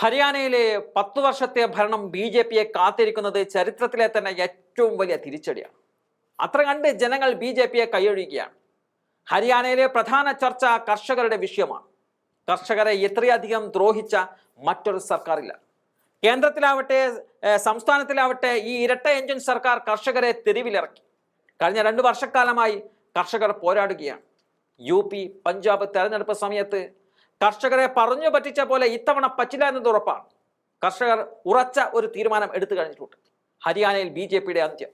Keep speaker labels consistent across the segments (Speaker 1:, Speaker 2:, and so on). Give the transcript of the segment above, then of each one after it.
Speaker 1: ഹരിയാനയിലെ പത്ത് വർഷത്തെ ഭരണം ബി ജെ പിയെ കാത്തിരിക്കുന്നത് ചരിത്രത്തിലെ തന്നെ ഏറ്റവും വലിയ തിരിച്ചടിയാണ്. അത്ര കണ്ട് ജനങ്ങൾ ബി ജെ പിയെ കൈയൊഴിയുകയാണ്. ഹരിയാനയിലെ പ്രധാന ചർച്ച കർഷകരുടെ വിഷയമാണ്. കർഷകരെ എത്രയധികം ദ്രോഹിച്ച മറ്റൊരു സർക്കാരില്ല. കേന്ദ്രത്തിലാവട്ടെ സംസ്ഥാനത്തിലാവട്ടെ ഈ ഇരട്ട എഞ്ചിൻ സർക്കാർ കർഷകരെ തെരുവിലിറക്കി. കഴിഞ്ഞ രണ്ട് വർഷക്കാലമായി കർഷകർ പോരാടുകയാണ്. യു പി പഞ്ചാബ് തെരഞ്ഞെടുപ്പ് സമയത്ത് കർഷകരെ പറഞ്ഞു പറ്റിച്ച പോലെ ഇത്തവണ പറ്റില്ല എന്നത് ഉറപ്പാണ്. കർഷകർ ഉറച്ച ഒരു തീരുമാനം എടുത്തു കഴിഞ്ഞിട്ടുണ്ട്. ഹരിയാനയിൽ ബി ജെ പിയുടെ അന്ത്യം.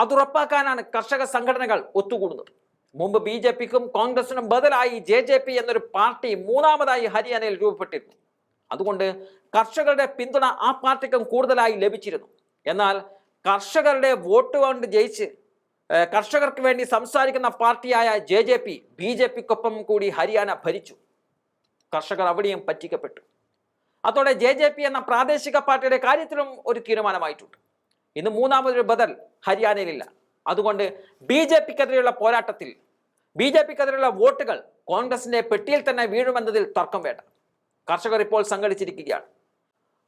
Speaker 1: അത് ഉറപ്പാക്കാനാണ് കർഷക സംഘടനകൾ ഒത്തുകൂടുന്നത്. മുമ്പ് ബി ജെ പിക്കും കോൺഗ്രസിനും ബദലായി ജെ ജെ പി എന്നൊരു പാർട്ടി മൂന്നാമതായി ഹരിയാനയിൽ രൂപപ്പെട്ടിരുന്നു. അതുകൊണ്ട് കർഷകരുടെ പിന്തുണ ആ പാർട്ടിക്കും കൂടുതലായി ലഭിച്ചിരുന്നു. എന്നാൽ കർഷകരുടെ വോട്ട് കൊണ്ട് ജയിച്ച് കർഷകർക്ക് വേണ്ടി സംസാരിക്കുന്ന പാർട്ടിയായ J J P B J പിക്കൊപ്പം കൂടി ഹരിയാന ഭരിച്ചു. കർഷകർ അവിടെയും പറ്റിക്കപ്പെട്ടു. അതോടെ ജെ ജെ പി എന്ന പ്രാദേശിക പാർട്ടിയുടെ കാര്യത്തിലും ഒരു തീരുമാനമായിട്ടുണ്ട്. ഇന്ന് മൂന്നാമതൊരു ബദൽ ഹരിയാനയിലില്ല. അതുകൊണ്ട് ബി ജെ പിക്കെതിരെയുള്ള പോരാട്ടത്തിൽ ബി ജെ പിക്കെതിരെയുള്ള വോട്ടുകൾ കോൺഗ്രസിന്റെ പെട്ടിയിൽ തന്നെ വീഴുമെന്നതിൽ തർക്കം വേണ്ട. കർഷകർ ഇപ്പോൾ സംഘടിച്ചിരിക്കുകയാണ്.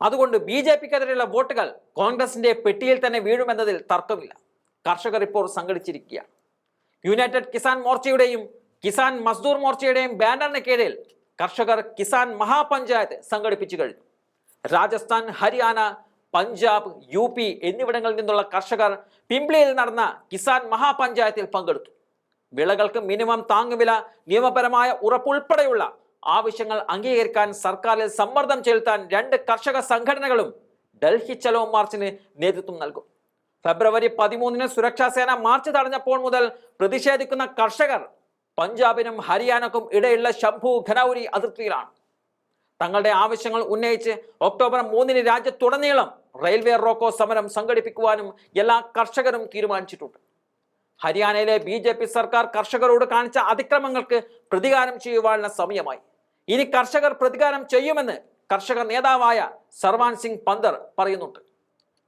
Speaker 1: അതുകൊണ്ട് ബി ജെ പിക്കെതിരെയുള്ള വോട്ടുകൾ കോൺഗ്രസിന്റെ പെട്ടിയിൽ തന്നെ വീഴുമെന്നതിൽ തർക്കമില്ല. കർഷകർ ഇപ്പോൾ സംഘടിച്ചിരിക്കുകയാണ്. യുണൈറ്റഡ് കിസാൻ മോർച്ചയുടെയും കിസാൻ മസ്ദൂർ മോർച്ചയുടെയും ബാനറിന് കീഴിൽ കർഷകർ കിസാൻ മഹാപഞ്ചായത്ത് സംഘടിപ്പിച്ചു കഴിഞ്ഞു. രാജസ്ഥാൻ ഹരിയാന പഞ്ചാബ് യു പി എന്നിവിടങ്ങളിൽ നിന്നുള്ള കർഷകർ പിംപ്ലിയിൽ നടന്ന കിസാൻ മഹാപഞ്ചായത്തിൽ പങ്കെടുത്തു. വിളകൾക്ക് മിനിമം താങ്ങുവില നിയമപരമായ ഉറപ്പുൾപ്പെടെയുള്ള ആവശ്യങ്ങൾ അംഗീകരിക്കാൻ സർക്കാരിൽ സമ്മർദ്ദം ചെലുത്താൻ രണ്ട് കർഷക സംഘടനകളും ഡൽഹി ചലോ മാർച്ചിന് നേതൃത്വം നൽകും. ഫെബ്രുവരി പതിമൂന്നിന് സുരക്ഷാ സേന മാർച്ച് തടഞ്ഞപ്പോൾ മുതൽ പ്രതിഷേധിക്കുന്ന കർഷകർ പഞ്ചാബിനും ഹരിയാനക്കും ഇടയിലുള്ള ശംഭു ഖനൌരി അതിർത്തിയിലാണ്. തങ്ങളുടെ ആവശ്യങ്ങൾ ഉന്നയിച്ച് ഒക്ടോബർ മൂന്നിന് രാജ്യത്തുടനീളം റെയിൽവേ റോക്കോ സമരം സംഘടിപ്പിക്കുവാനും എല്ലാ കർഷകരും തീരുമാനിച്ചിട്ടുണ്ട്. ഹരിയാനയിലെ ബി ജെ പി സർക്കാർ കർഷകരോട് കാണിച്ച അതിക്രമങ്ങൾക്ക് പ്രതികാരം ചെയ്യുവാനുള്ള സമയമായി. ഇനി കർഷകർ പ്രതികാരം ചെയ്യുമെന്ന് കർഷക നേതാവായ സർവാൻ സിംഗ് പന്തർ പറയുന്നുണ്ട്.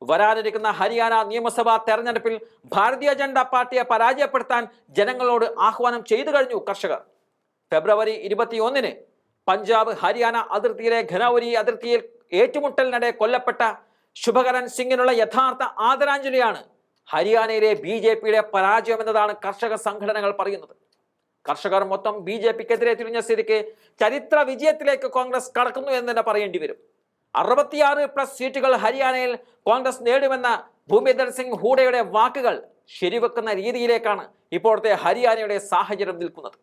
Speaker 1: വരാനിരിക്കുന്ന ഹരിയാന നിയമസഭാ തെരഞ്ഞെടുപ്പിൽ ഭാരതീയ ജനതാ പാർട്ടിയെ പരാജയപ്പെടുത്താൻ ജനങ്ങളോട് ആഹ്വാനം ചെയ്തു കഴിഞ്ഞു കർഷകർ. ഫെബ്രുവരി ഇരുപത്തിയൊന്നിന് പഞ്ചാബ് ഹരിയാന അതിർത്തിയിലെ ഘനൌരി അതിർത്തിയിൽ ഏറ്റുമുട്ടലിനിടെ കൊല്ലപ്പെട്ട ശുഭകരൻ സിംഗിനുള്ള യഥാർത്ഥ ആദരാഞ്ജലിയാണ് ഹരിയാനയിലെ ബി ജെ പിയുടെ പരാജയമെന്നതാണ് കർഷക സംഘടനകൾ പറയുന്നത്. കർഷകർ മൊത്തം ബി ജെ പിക്കെതിരെ തിരിഞ്ഞ സ്ഥിതിക്ക് ചരിത്ര വിജയത്തിലേക്ക് കോൺഗ്രസ് കടക്കുന്നു എന്ന് തന്നെ പറയേണ്ടി വരും. അറുപത്തിയാറ് പ്ലസ് സീറ്റുകൾ ഹരിയാനയിൽ കോൺഗ്രസ് നേടുമെന്ന ഭൂമിധർ സിംഗ് ഹൂഡയുടെ വാക്കുകൾ ശരിവെക്കുന്ന രീതിയിലേക്കാണ് ഇപ്പോഴത്തെ ഹരിയാനയുടെ സാഹചര്യം നിൽക്കുന്നത്.